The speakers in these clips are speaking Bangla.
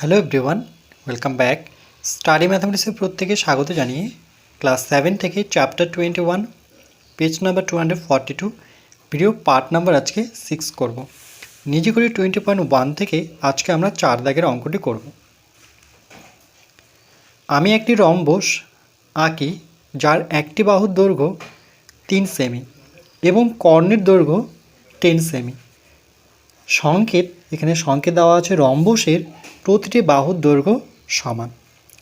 Hello everyone welcome back study ম্যাথামেটিক্সের প্রত্যেকে স্বাগত জানিয়ে ক্লাস সেভেন থেকে chapter twenty one page number two hundred forty two video part number আজকে সিক্স করব। নিজে করে টোয়েন্টি পয়েন্ট ওয়ান থেকে আজকে আমরা চার দাগের অঙ্কটি করব। আমি একটি রম্বস আঁকি, যার একটি বাহুর দৈর্ঘ্য তিন সেমি এবং কর্ণের দৈর্ঘ্য টেন সেমি সংকেত, এখানে সংকেত দেওয়া আছে রম্বসের প্রতিটি বাহুর দৈর্ঘ্য সমান,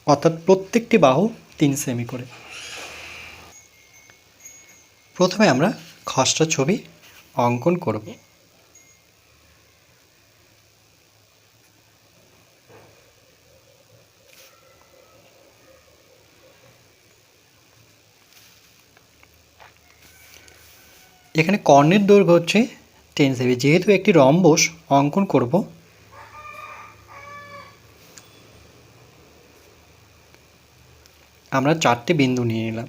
অর্থাৎ প্রত্যেকটি বাহু তিন সেমি করে। প্রথমে আমরা খসড়া ছবি অঙ্কন করব। এখানে কর্ণের দৈর্ঘ্য হচ্ছে টেন সেমি যেহেতু একটি রম্বস অঙ্কন করব আমরা চারটে বিন্দু নিয়ে নিলাম।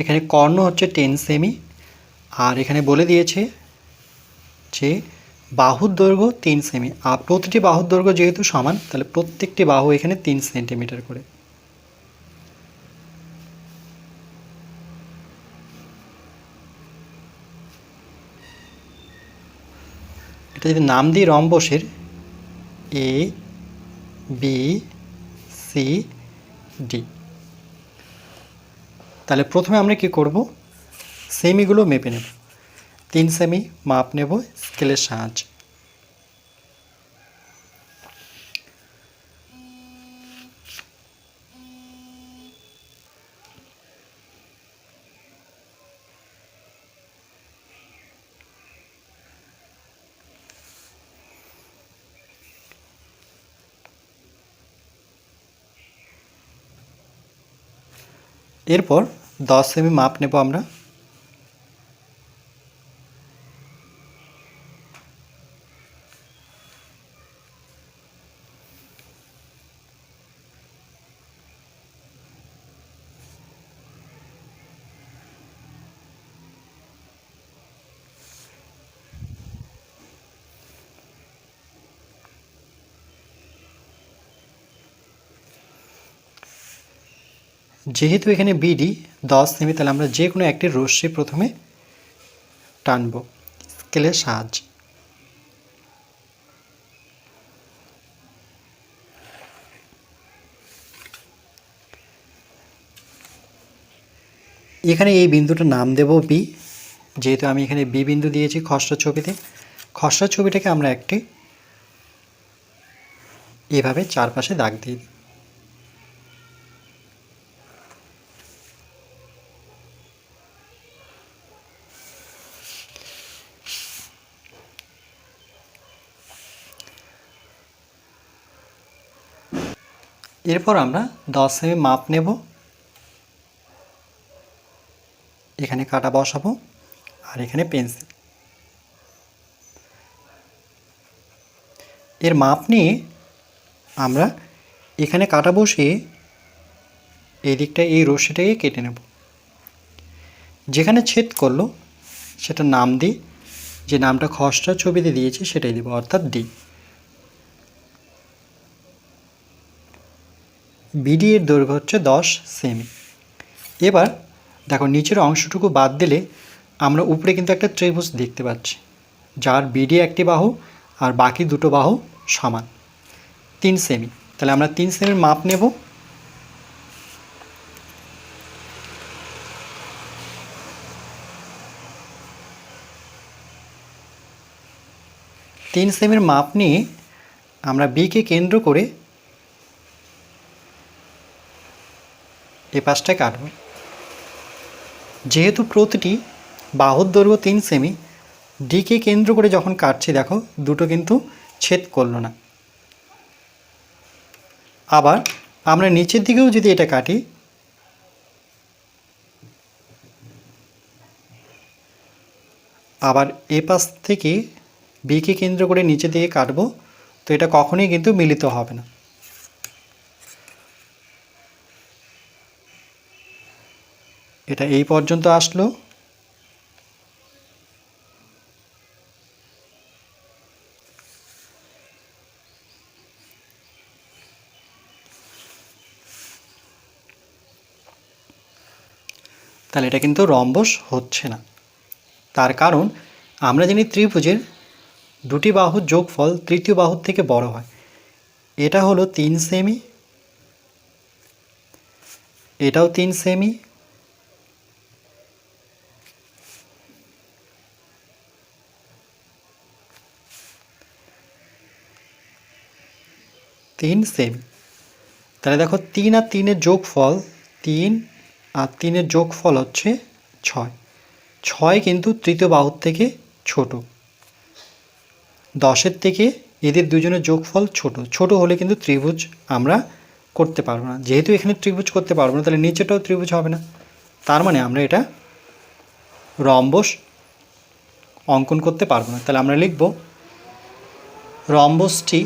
এখানে কর্ণ হচ্ছে টেন সেমি, আর এখানে বলে দিয়েছে যে বাহুর দৈর্ঘ্য তিন সেমি, আর প্রতিটি বাহুর দৈর্ঘ্য যেহেতু সমান, তাহলে প্রত্যেকটি বাহু এখানে তিন সেন্টিমিটার করে। এটা যদি নাম দিই রম্বসের এ, বি, সি, ডি। তাহলে প্রথমে আমরা কি করব? সেমিগুলো মেপে নেব। তিন সেমি মাপ নেব স্কেলের সাহায্যে। এরপর দশ সেমি মাপ নেব আমরা। যেহেতু এখানে বিডি দশ সেমি তাহলে আমরা যে কোনো একটি রশ্মি প্রথমে টানব। স্কেলের সাহায্যে। এখানে এই বিন্দুটার নাম দেব বি যেহেতু আমি এখানে বি বিন্দু দিয়েছি খসড়া ছবিতে। খসড়া ছবিটাকে আমরা একটি এভাবে চারপাশে দাগ দিই। এরপর আমরা দশ সেমি মাপ নেব। এখানে কাটা বসাবো আর এখানে পেন্সিল। এর মাপ নিয়ে আমরা এখানে কাটা বসিয়ে এই দিকটা এই রশ্মিটাকে কেটে নেব। যেখানে ছেদ করল সেটা নাম দিই যে নামটা খসড়া ছবিতে দিয়েছি সেটাই দেবো, অর্থাৎ ডি বিডি এর দৈর্ঘ্য হচ্ছে দশ সেমি। এবার দেখো নিচের অংশটুকু বাদ দিলে আমরা উপরে কিন্তু একটা ত্রিভুজ দেখতে পাচ্ছি, যার বিডি একটি বাহু আর বাকি দুটো বাহু সমান। তিন সেমি। তাহলে আমরা তিন সেমির মাপ নেব। তিন সেমির মাপ নিয়ে আমরা বিকে কেন্দ্র করে এ পাশটায় কাটব। যেহেতু প্রতিটি বাহুর দৈর্ঘ্য তিন সেমি ডিকে কেন্দ্র করে যখন কাটছি, দেখো, দুটো কিন্তু ছেদ করল না। আবার আমরা নিচের দিকেও যদি এটা কাটি, আবার এ পাশ থেকে বিকে কেন্দ্র করে নিচের দিকে কাটবো, তো এটা কখনোই কিন্তু মিলিত হবে না। এটা এই পর্যন্ত আসলো। তাহলে এটা কিন্তু রম্বস হচ্ছে না। তার কারণ, আমরা জানি ত্রিভুজের দুটি বাহুর যোগফল তৃতীয় বাহুর থেকে বড় হয়। এটা হলো তিন সেমি, এটাও তিন সেমি তিন সেমি তাহলে দেখো তিন আর তিনের যোগফল তিন, আর তিনের যোগফল হচ্ছে ছয়। ছয় কিন্তু তৃতীয় বাহুর থেকে ছোট। দশের থেকে এদের দুজনের যোগফল ছোট। ছোট হলে কিন্তু ত্রিভুজ আমরা করতে পারব না। যেহেতু এখানে ত্রিভুজ করতে পারব না, তাহলে নিচেটাও ত্রিভুজ হবে না। তার মানে আমরা এটা রম্বস অঙ্কন করতে পারব না। তাহলে আমরা লিখব রম্বসটি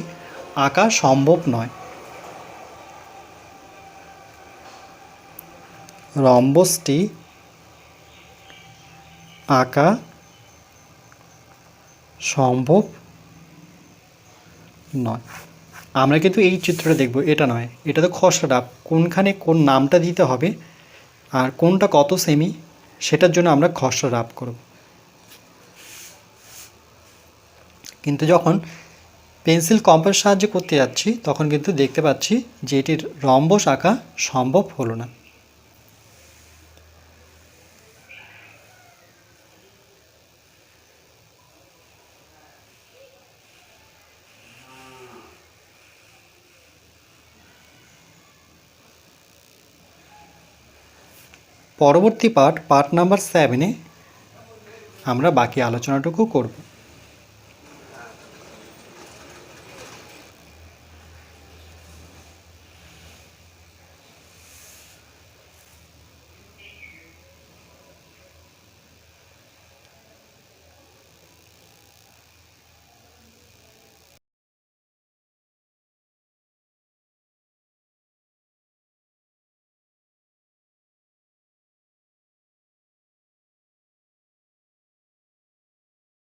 আঁকা সম্ভব নয়। রম্বসটি আঁকা সম্ভব নয়। আমরা কিন্তু এই চিত্রটা দেখব, এটা নয়। এটা তো খসড়া কোনখানে কোন নামটা দিতে হবে আর কোনটা কত সেমি, সেটার জন্য আমরা খসড়া রাপ করব। কিন্তু যখন পেন্সিল কম্পাস সাহায্যে করতে যাচ্ছি, তখন কিন্তু দেখতে পাচ্ছি যে এটির রম্বস আঁকা সম্ভব হলো না। পরবর্তী পার্ট পার্ট নাম্বার সেভেনে আমরা বাকি আলোচনাটুকু করব।